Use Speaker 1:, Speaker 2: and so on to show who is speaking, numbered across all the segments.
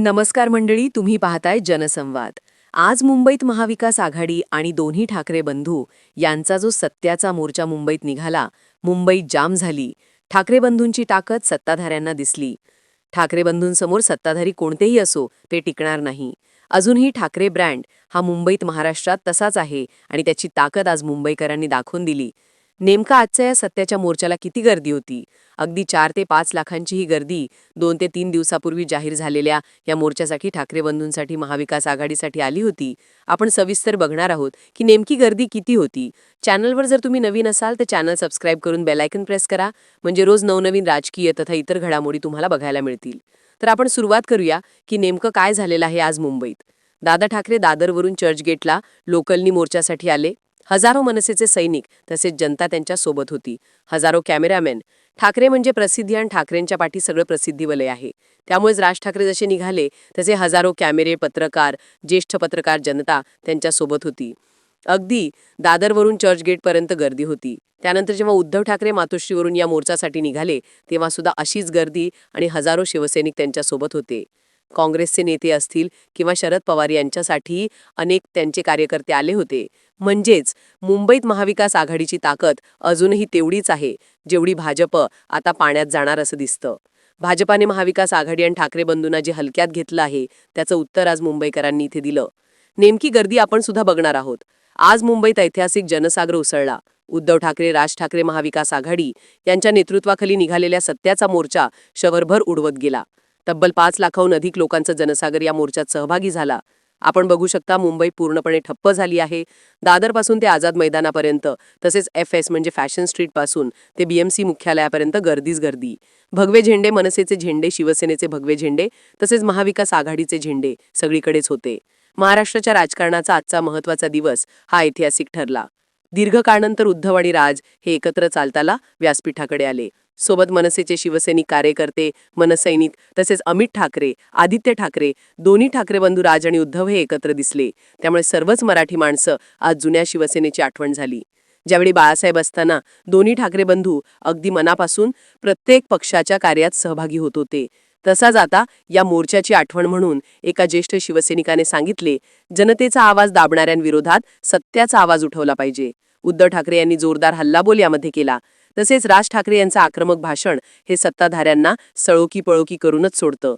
Speaker 1: नमस्कार मंडळी तुम्ही पाहताय जनसंवाद. आज मुंबईत महाविकास आघाडी आणि दोन्ही ठाकरे बंधू यांचा जो सत्याचा मोर्चा मुंबईत निघाला मुंबईत जाम झाली. ठाकरे बंधूंची ताकद सत्ताधाऱ्यांना दिसली. ठाकरे बंधूंसमोर सत्ताधारी कोणतेही असो ते टिकणार नाही. अजूनही ठाकरे ब्रँड हा मुंबईत महाराष्ट्रात तसाच आहे आणि त्याची ताकद आज मुंबईकरांनी दाखवून दिली. नेमका आजच्या या सत्याच्या मोर्चाला किती गर्दी होती? अगदी चार ते पाच लाखांची ही गर्दी दोन ते तीन दिवसापूर्वी जाहीर झालेल्या या मोर्चासाठी ठाकरे बंधूंसाठी महाविकास आघाडीसाठी आली होती. आपण सविस्तर बघणार आहोत की नेमकी गर्दी किती होती. चॅनलवर जर तुम्ही नवीन असाल तर चॅनल सबस्क्राईब करून बेलायकन प्रेस करा. म्हणजे रोज नवनवीन राजकीय तथा इतर घडामोडी तुम्हाला बघायला मिळतील. तर आपण सुरुवात करूया की नेमकं काय झालेलं आहे आज मुंबईत. दादा ठाकरे दादरवरून चर्चगेटला लोकलनी मोर्चासाठी आले. हजारो मनसेचे सैनिक तसेच जनता त्यांच्यासोबत होती. हजारो कॅमेरामॅन ठाकरे म्हणजे प्रसिद्धी आणि ठाकरेंच्या पाठी सगळं प्रसिद्धी वलय आहे. त्यामुळेच राज ठाकरे जसे निघाले तसे हजारो कॅमेरे पत्रकार ज्येष्ठ पत्रकार जनता त्यांच्यासोबत होती. अगदी दादरवरून चर्चगेटपर्यंत गर्दी होती. त्यानंतर जेव्हा उद्धव ठाकरे मातोश्रीवरून या मोर्चासाठी निघाले तेव्हा सुद्धा अशीच गर्दी आणि हजारो शिवसैनिक त्यांच्यासोबत होते. काँग्रेसचे नेते असतील किंवा शरद पवार यांच्यासाठी अनेक त्यांचे कार्यकर्ते आले होते. म्हणजेच मुंबईत महाविकास आघाडीची ताकद अजूनही तेवढीच आहे जेवढी भाजप आता पाण्यात जाणार असं दिसतं. भाजपाने महाविकास आघाडी आणि ठाकरे बंधूंना जे हलक्यात घेतलं आहे त्याचं उत्तर आज मुंबईकरांनी इथे दिलं. नेमकी गर्दी आपण सुद्धा बघणार आहोत. आज मुंबईत ऐतिहासिक जनसागर उसळला. उद्धव ठाकरे राज ठाकरे महाविकास आघाडी यांच्या नेतृत्वाखाली निघालेल्या सत्याचा मोर्चा शवरभर उडवत गेला. तब्बल पाच लाखाहून अधिक लोकांचा जनसागर या मोर्चात सहभागी झाला. आपण बघू शकता मुंबई पूर्णपणे ठप्प झाली आहे. दादरपासून ते आझाद मैदानापर्यंत तसेच एफ एस म्हणजे फॅशन स्ट्रीटपासून ते बीएमसी मुख्यालयापर्यंत गर्दीच गर्दी. भगवे झेंडे मनसेचे झेंडे शिवसेनेचे भगवे झेंडे तसेच महाविकास आघाडीचे झेंडे सगळीकडेच होते. महाराष्ट्राच्या राजकारणाचा आजचा महत्त्वाचा दिवस हा ऐतिहासिक ठरला. दीर्घकाळानंतर उद्धव आणि राज हे एकत्र चालताला व्यासपीठाकडे आले. सोबत मनसेचे शिवसैनिक कार्यकर्ते मनसैनिक तसेच अमित ठाकरे आदित्य ठाकरे दोन्ही ठाकरे बंधू राज आणि उद्धव हे एकत्र दिसले. त्यामुळे सर्वच मराठी माणसं आज जुन्या शिवसेनेची आठवण झाली. ज्यावेळी बाळासाहेब असताना दोन्ही ठाकरे बंधू अगदी मनापासून प्रत्येक पक्षाच्या कार्यात सहभागी होत होते. तसाच आता या मोर्चाची आठवण म्हणून एका ज्येष्ठ शिवसैनिकाने सांगितले जनतेचा आवाज दाबणाऱ्यांविरोधात सत्याचा आवाज उठवला पाहिजे. उद्धव ठाकरे यांनी जोरदार हल्लाबोल यामध्ये केला. तसेच राज ठाकरे यांचं आक्रमक भाषण हे सत्ताधाऱ्यांना सळोकी पळोकी करूनच सोडतं.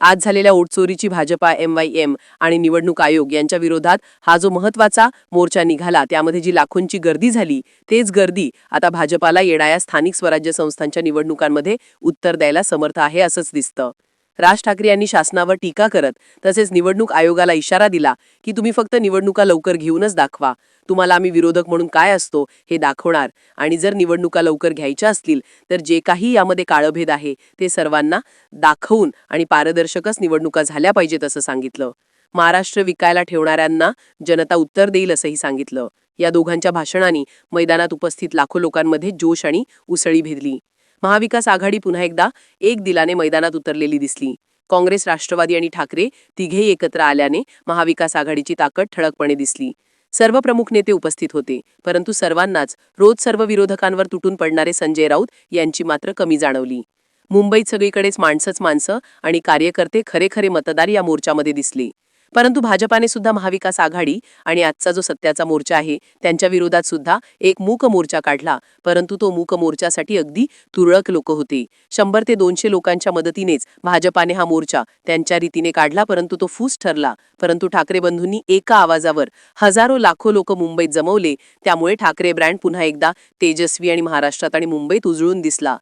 Speaker 1: आज झालेल्या ओटचोरीची भाजपा एम वाय एम आणि निवडणूक आयोग यांच्या विरोधात हा जो महत्त्वाचा मोर्चा निघाला त्यामध्ये जी लाखोंची गर्दी झाली तेच गर्दी आता भाजपाला येणाऱ्या स्थानिक स्वराज्य संस्थांच्या निवडणुकांमध्ये उत्तर द्यायला समर्थ आहे असंच दिसतं. राज ठाकरे यांनी शासनावर टीका करत तसेच निवडणूक आयोगाला इशारा दिला की तुम्ही फक्त निवडणुका लवकर घेऊनच दाखवा. तुम्हाला आम्ही विरोधक म्हणून काय असतो हे दाखवणार. आणि जर निवडणुका लवकर घ्यायच्या असतील तर जे काही यामध्ये काळभेद आहे ते सर्वांना दाखवून आणि पारदर्शकच निवडणुका झाल्या पाहिजेत असं सांगितलं. महाराष्ट्र विकायला ठेवणाऱ्यांना जनता उत्तर देईल असंही सांगितलं. या दोघांच्या भाषणाने मैदानात उपस्थित लाखो लोकांमध्ये जोश आणि उसळी भेदली महाविकास आघाडी पुन्हा एकदा एक दिलाने मैदानात उतरलेली दिसली. काँग्रेस राष्ट्रवादी आणि ठाकरे तिघेही एकत्र आल्याने महाविकास आघाडीची ताकद ठळकपणे दिसली. सर्व प्रमुख नेते उपस्थित होते परंतु सर्वांनाच रोज सर्व विरोधकांवर तुटून पडणारे संजय राऊत यांची मात्र कमी जाणवली. मुंबईत सगळीकडेच माणसंच माणसं आणि कार्यकर्ते खरे खरे मतदार या मोर्चामध्ये दिसले. परंतु भाजपाने सुद्धा महाविकास आघाडी आणि आजचा जो सत्याचा मोर्चा आहे त्यांच्या विरोधात सुद्धा एक मूक मोर्चा काढला. परंतु तो मूक मोर्चासाठी अगदी तुरळक लोक होते. शंभर ते दोनशे लोकांच्या मदतीनेच भाजपाने हा मोर्चा त्यांच्या रीतीने काढला परंतु तो फूस ठरला. परंतु ठाकरे बंधूंनी एका आवाजावर हजारो लाखो लोक मुंबईत जमवले. त्यामुळे ठाकरे ब्रँड पुन्हा एकदा तेजस्वी आणि महाराष्ट्रात आणि मुंबईत उजळून दिसला.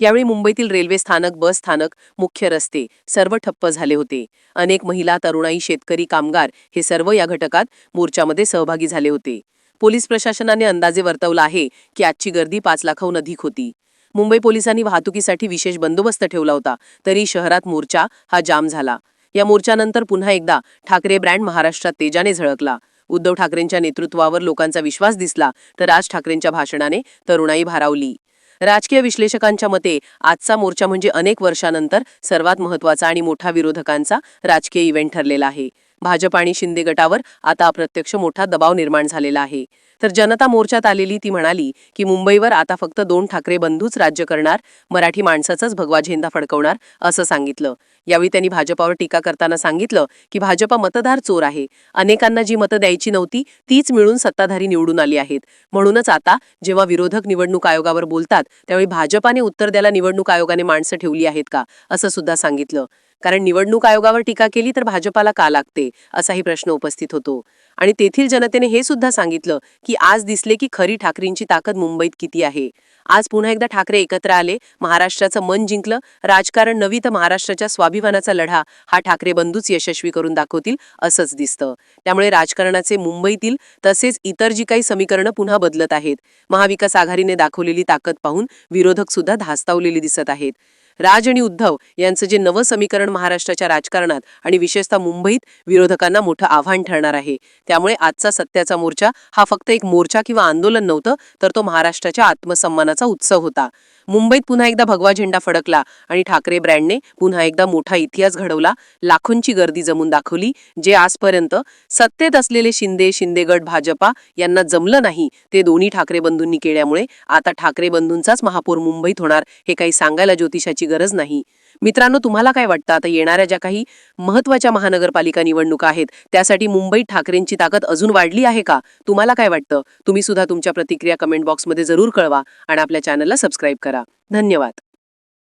Speaker 1: यावेळी मुंबईतील रेल्वे स्थानक बस स्थानक मुख्य रस्ते सर्व ठप्प झाले होते. अनेक महिला तरुणाई शेतकरी कामगार हे सर्व या घटकात मोर्चामध्ये सहभागी झाले होते. पोलीस प्रशासनाने अंदाजे वर्तवला आहे की आजची गर्दी पाच लाखाहून अधिक होती. मुंबई पोलिसांनी वाहतुकीसाठी विशेष बंदोबस्त ठेवला होता तरी शहरात मोर्चा हा जाम झाला. या मोर्चानंतर पुन्हा एकदा ठाकरे ब्रँड महाराष्ट्रात तेजाने झळकला. उद्धव ठाकरेंच्या नेतृत्वावर लोकांचा विश्वास दिसला तर राज ठाकरेंच्या भाषणाने तरुणाई भारावली. राजकीय विश्लेषकांच्या मते आजचा मोर्चा म्हणजे अनेक वर्षानंतर सर्वात महत्त्वाचा आणि मोठा विरोधकांचा राजकीय इव्हेंट ठरलेला आहे. भाजप आणि शिंदे गटावर आता अप्रत्यक्ष मोठा दबाव निर्माण झालेला आहे. तर जनता मोर्चात आलेली ती म्हणाली की मुंबईवर आता फक्त दोन ठाकरे बंधूच राज्य करणार मराठी माणसाचाच भगवा झेंडा फडकवणार असं सांगितलं. यावेळी त्यांनी भाजपावर टीका करताना सांगितलं की भाजपा मतदार चोर आहे. अनेकांना जी मतं द्यायची नव्हती तीच मिळून सत्ताधारी निवडून आली आहेत. म्हणूनच आता जेव्हा विरोधक निवडणूक आयोगावर बोलतात त्यावेळी भाजपाने उत्तर द्यायला निवडणूक आयोगाने माणसं ठेवली आहेत का असं सुद्धा सांगितलं. कारण निवडणूक आयोगावर टीका केली तर भाजपाला का लागते असाही प्रश्न उपस्थित होतो. आणि तेथील जनतेने हे सुद्धा सांगितलं की आज दिसले की खरी ठाकरेंची ताकद मुंबईत किती आहे. आज पुन्हा एकदा ठाकरे एकत्र आले महाराष्ट्राचं मन जिंकलं राजकारण नवी तर महाराष्ट्राच्या स्वाभिमानाचा लढा हा ठाकरे बंधूच यशस्वी करून दाखवतील असंच दिसतं. त्यामुळे राजकारणाचे मुंबईतील तसेच इतर जी काही समीकरणं पुन्हा बदलत आहेत. महाविकास आघाडीने दाखवलेली ताकद पाहून विरोधक सुद्धा धास्तावलेली दिसत आहेत. राज आणि उद्धव यांचं जे नवं समीकरण महाराष्ट्राच्या राजकारणात आणि विशेषतः मुंबईत विरोधकांना मोठं आव्हान ठरणार आहे. त्यामुळे आजचा सत्याचा मोर्चा हा फक्त एक मोर्चा किंवा आंदोलन नव्हतं तर तो महाराष्ट्राच्या आत्मसन्मानाचा उत्सव होता. मुंबईत पुन्हा एकदा भगवा झेंडा फडकला आणि ठाकरे ब्रँडने पुन्हा एकदा मोठा इतिहास घडवला लाखोंची गर्दी जमून दाखवली जे आजपर्यंत सत्तेत असलेले शिंदे शिंदेगड भाजपा यांना जमलं नाही ते दोन्ही ठाकरे बंधूंनी केल्यामुळे आता ठाकरे बंधूंचाच महापौर मुंबईत होणार हे काही सांगायला ज्योतिषाची गरज नाही. मित्रांनो तुम्हाला काय वाटतं? आता येणाऱ्या ज्या काही महत्त्वाच्या महानगरपालिका निवडणुका आहेत त्यासाठी मुंबईत ठाकरेंची ताकद अजून वाढली आहे का? तुम्हाला काय वाटतं? तुम्ही सुद्धा तुमच्या प्रतिक्रिया कमेंट बॉक्समध्ये जरूर कळवा आणि आपल्या चॅनलला सबस्क्राईब करा. धन्यवाद.